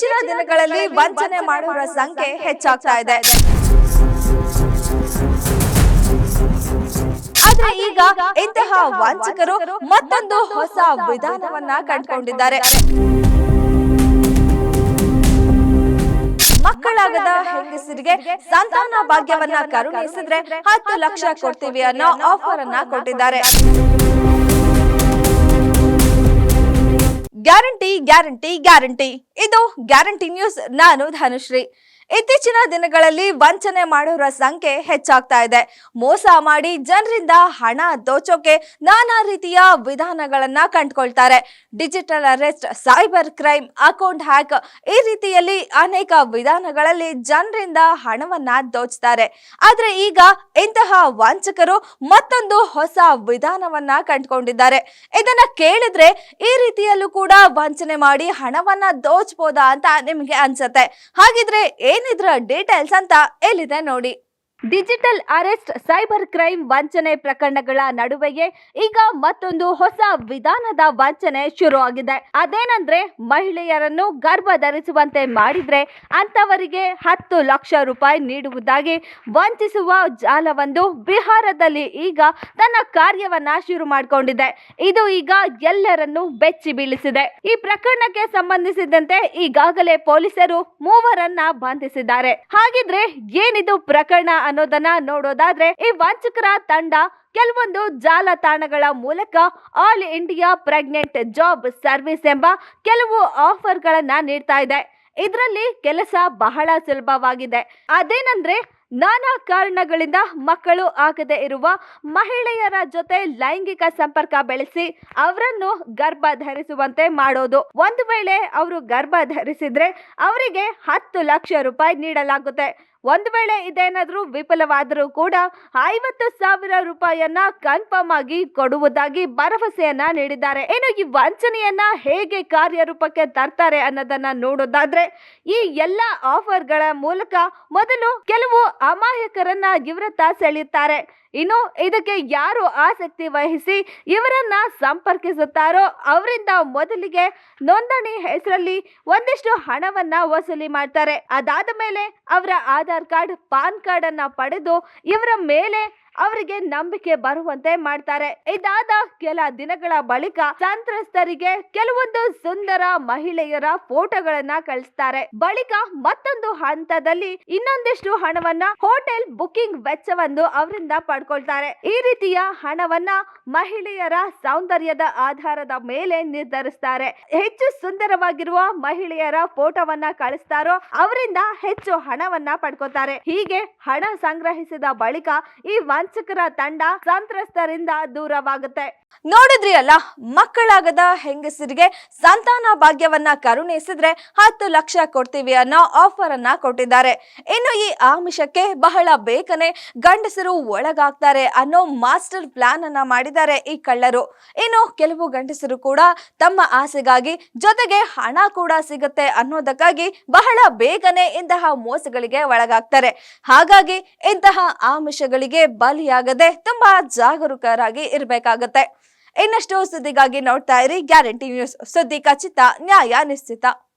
ಇತ್ತೀಚಿನ ದಿನಗಳಲ್ಲಿ ವಂಚನೆ ಮಾಡುವ ಸಂಖ್ಯೆ ಹೆಚ್ಚಾಗ್ತಾ ಇದೆ. ಆದ್ರೆ ಈಗ ಇಂತಹ ವಂಚಕರು ಮತ್ತೊಂದು ಹೊಸ ವಿಧಾನವನ್ನ ಕಂಡುಕೊಂಡಿದ್ದಾರೆ. ಮಕ್ಕಳಾಗದ ಹೆಂಗಸರಿಗೆ ಸಂತಾನ ಭಾಗ್ಯವನ್ನ ಕರುಣಿಸಿದ್ರೆ ಹತ್ತು ಲಕ್ಷ ಕೊಡ್ತೀವಿ ಅನ್ನೋ ಆಫರ್ ಅನ್ನ ಕೊಟ್ಟಿದ್ದಾರೆ. Guarantee guarantee guarantee. ಇದು ಗ್ಯಾರಂಟಿ ನ್ಯೂಸ್. ನಾನು ಧನುಶ್ರೀ. ಇತ್ತೀಚಿನ ದಿನಗಳಲ್ಲಿ ವಂಚನೆ ಮಾಡೋರ ಸಂಖ್ಯೆ ಹೆಚ್ಚಾಗ್ತಾ ಇದೆ. ಮೋಸ ಮಾಡಿ ಜನರಿಂದ ಹಣ ದೋಚೋಕೆ ನಾನಾ ರೀತಿಯ ವಿಧಾನಗಳನ್ನ ಕಂಡುಕೊಳ್ತಾರೆ. Digital arrest, cyber crime, account hack ಈ ರೀತಿಯಲ್ಲಿ ಅನೇಕ ವಿಧಾನಗಳಲ್ಲಿ ಜನರಿಂದ ಹಣವನ್ನ ದೋಚ್ತಾರೆ. ಆದ್ರೆ ಈಗ ಇಂತಹ ವಂಚಕರು ಮತ್ತೊಂದು ಹೊಸ ವಿಧಾನವನ್ನ ಕಂಡುಕೊಂಡಿದ್ದಾರೆ. ಇದನ್ನ ಕೇಳಿದ್ರೆ ಈ ರೀತಿಯಲ್ಲೂ ಕೂಡ ವಂಚನೆ ಮಾಡಿ ಹಣವನ್ನ ದೋಚ್ಬೋದಾ ಅಂತ ನಿಮ್ಗೆ ಅನ್ಸತ್ತೆ. ಹಾಗಿದ್ರೆ ಏನಿದ್ರ ಡೀಟೇಲ್ಸ್ ಅಂತ ಎಲ್ಲಿದೆ ನೋಡಿ. ಡಿಜಿಟಲ್ ಅರೆಸ್ಟ್, ಸೈಬರ್ ಕ್ರೈಮ್ ವಂಚನೆ ಪ್ರಕರಣಗಳ ನಡುವೆಯೇ ಈಗ ಮತ್ತೊಂದು ಹೊಸ ವಿಧಾನದ ವಂಚನೆ ಶುರು ಆಗಿದೆ ಅದೇನಂದ್ರೆ, ಮಹಿಳೆಯರನ್ನು ಗರ್ಭ ಧರಿಸುವಂತೆ ಮಾಡಿದ್ರೆ ಅಂತವರಿಗೆ ಹತ್ತು ಲಕ್ಷ ರೂಪಾಯಿ ನೀಡುವುದಾಗಿ ವಂಚಿಸುವ ಜಾಲವೊಂದು ಬಿಹಾರದಲ್ಲಿ ಈಗ ತನ್ನ ಕಾರ್ಯವನ್ನ ಶುರು ಮಾಡಿಕೊಂಡಿದೆ. ಇದು ಈಗ ಎಲ್ಲರನ್ನು ಬೆಚ್ಚಿ ಬೀಳಿಸಿದೆ. ಈ ಪ್ರಕರಣಕ್ಕೆ ಸಂಬಂಧಿಸಿದಂತೆ ಈಗಾಗಲೇ ಪೊಲೀಸರು ಮೂವರನ್ನ ಬಂಧಿಸಿದ್ದಾರೆ. ಹಾಗಿದ್ರೆ ಏನಿದು ಪ್ರಕರಣ ಅನ್ನೋದನ್ನ ನೋಡೋದಾದ್ರೆ ಈ ವಂಚಕರ ತಂಡ ಕೆಲವೊಂದು ಜಾಲತಾಣಗಳ ಮೂಲಕ all India pregnant job service ಎಂಬ ಕೆಲವು ಆಫರ್ಗಳನ್ನ ನೀಡ್ತಾ ಇದೆ. ಇದರಲ್ಲಿ ಕೆಲಸ ಬಹಳ ಸುಲಭವಾಗಿದೆ. ಅದೇನಂದ್ರೆ ನಾನಾ ಕಾರಣಗಳಿಂದ ಮಕ್ಕಳು ಆಗದೆ ಇರುವ ಮಹಿಳೆಯರ ಜೊತೆ ಲೈಂಗಿಕ ಸಂಪರ್ಕ ಬೆಳೆಸಿ ಅವರನ್ನು ಗರ್ಭ ಧರಿಸುವಂತೆ ಮಾಡೋದು. ಒಂದು ವೇಳೆ ಅವರು ಗರ್ಭ ಧರಿಸಿದ್ರೆ ಅವರಿಗೆ ಹತ್ತು ಲಕ್ಷ ರೂಪಾಯಿ ನೀಡಲಾಗುತ್ತೆ. ಒಂದು ವೇಳೆ ಇದೇನಾದರೂ ವಿಫಲವಾದರೂ ಕೂಡ ಐವತ್ತು ಸಾವಿರ ರೂಪಾಯಿಯನ್ನ ಕನ್ಫರ್ಮ್ ಆಗಿ ಕೊಡುವುದಾಗಿ ಭರವಸೆಯನ್ನ ನೀಡಿದ್ದಾರೆ. ಇನ್ನು ಈ ವಂಚನೆಯನ್ನ ಹೇಗೆ ಕಾರ್ಯರೂಪಕ್ಕೆ ತರ್ತಾರೆ ಅನ್ನೋದನ್ನ ನೋಡೋದಾದ್ರೆ, ಈ ಎಲ್ಲ ಆಫರ್ಗಳ ಮೂಲಕ ಮೊದಲು ಕೆಲವು ಅಮಾಯಕರನ್ನ ಇವರತ್ತ ಸೆಳೆಯುತ್ತಾರೆ. ಇನ್ನು ಇದಕ್ಕೆ ಯಾರು ಆಸಕ್ತಿ ವಹಿಸಿ ಇವರನ್ನ ಸಂಪರ್ಕಿಸುತ್ತಾರೋ ಅವರಿಂದ ಮೊದಲಿಗೆ ನೋಂದಣಿ ಹೆಸರಲ್ಲಿ ಒಂದಿಷ್ಟು ಹಣವನ್ನ ವಸೂಲಿ ಮಾಡ್ತಾರೆ. ಅದಾದ ಮೇಲೆ ಅವರ ಆಧಾರ್ ಕಾರ್ಡ್ ಪಾನ್ ಕಾರ್ಡ್ ಅನ್ನ ಪಡೆದು ಇವರ ಮೇಲೆ ಅವರಿಗೆ ನಂಬಿಕೆ ಬರುವಂತೆ ಮಾಡ್ತಾರೆ. ಇದಾದ ಕೆಲ ದಿನಗಳ ಬಳಿಕ ಸಂತ್ರಸ್ತರಿಗೆ ಕೆಲವೊಂದು ಸುಂದರ ಮಹಿಳೆಯರ ಫೋಟೋಗಳನ್ನ ಕಳಿಸ್ತಾರೆ. ಬಳಿಕ ಮತ್ತೊಂದು ಹಂತದಲ್ಲಿ ಇನ್ನೊಂದಿಷ್ಟು ಹಣವನ್ನ ಹೋಟೆಲ್ ಬುಕಿಂಗ್ ವೆಚ್ಚವನ್ನು ಅವರಿಂದ ಪಡ್ಕೊಳ್ತಾರೆ. ಈ ರೀತಿಯ ಹಣವನ್ನ ಮಹಿಳೆಯರ ಸೌಂದರ್ಯದ ಆಧಾರದ ಮೇಲೆ ನಿರ್ಧರಿಸ್ತಾರೆ. ಹೆಚ್ಚು ಸುಂದರವಾಗಿರುವ ಮಹಿಳೆಯರ ಫೋಟೋವನ್ನ ಕಳಿಸ್ತಾರೋ ಅವರಿಂದ ಹೆಚ್ಚು ಹಣವನ್ನ ಪಡ್ಕೊತಾರೆ ಹೀಗೆ ಹಣ ಸಂಗ್ರಹಿಸಿದ ಬಳಿಕ ಈ ವಂಚಕರ ತಂಡ ಸಂತ್ರಸ್ತರಿಂದ ದೂರವಾಗುತ್ತೆ. ನೋಡಿದ್ರಿ ಅಲ್ಲ, ಮಕ್ಕಳಾಗದ ಹೆಂಗಸರಿಗೆ ಸಂತಾನ ಭಾಗ್ಯವನ್ನ ಕರುಣಿಸಿದ್ರೆ ಹತ್ತು ಲಕ್ಷ ಕೊಡ್ತೀವಿ ಅನ್ನೋ ಆಫರ್ ಅನ್ನ ಕೊಟ್ಟಿದ್ದಾರೆ. ಇನ್ನು ಈ ಆಮಿಷಕ್ಕೆ ಬಹಳ ಬೇಗನೆ ಗಂಡಸರು ಒಳಗಾಗ್ತಾರೆ ಅನ್ನೋ ಮಾಸ್ಟರ್ ಪ್ಲಾನ್ ಅನ್ನ ಮಾಡಿದ್ದಾರೆ ಈ ಕಳ್ಳರು. ಇನ್ನು ಕೆಲವು ಗಂಡಸರು ಕೂಡ ತಮ್ಮ ಆಸೆಗಾಗಿ ಜೊತೆಗೆ ಹಣ ಕೂಡ ಸಿಗುತ್ತೆ ಅನ್ನೋದಕ್ಕಾಗಿ ಬಹಳ ಬೇಗನೆ ಇಂತಹ ಮೋಸಗಳಿಗೆ ಒಳಗಾಗ್ತಾರೆ. ಹಾಗಾಗಿ ಇಂತಹ ಆಮಿಷಗಳಿಗೆ ಬಲಿಯಾಗದೆ ತುಂಬಾ ಜಾಗರೂಕರಾಗಿ ಇರಬೇಕಾಗತ್ತೆ. ಇನ್ನಷ್ಟು ಸುದ್ದಿಗಾಗಿ ನೋಡ್ತಾ ಇರಿ ಗ್ಯಾರಂಟಿ ನ್ಯೂಸ್ ಸುದ್ದಿ ಖಚಿತ ನ್ಯಾಯ ನಿಶ್ಚಿತ.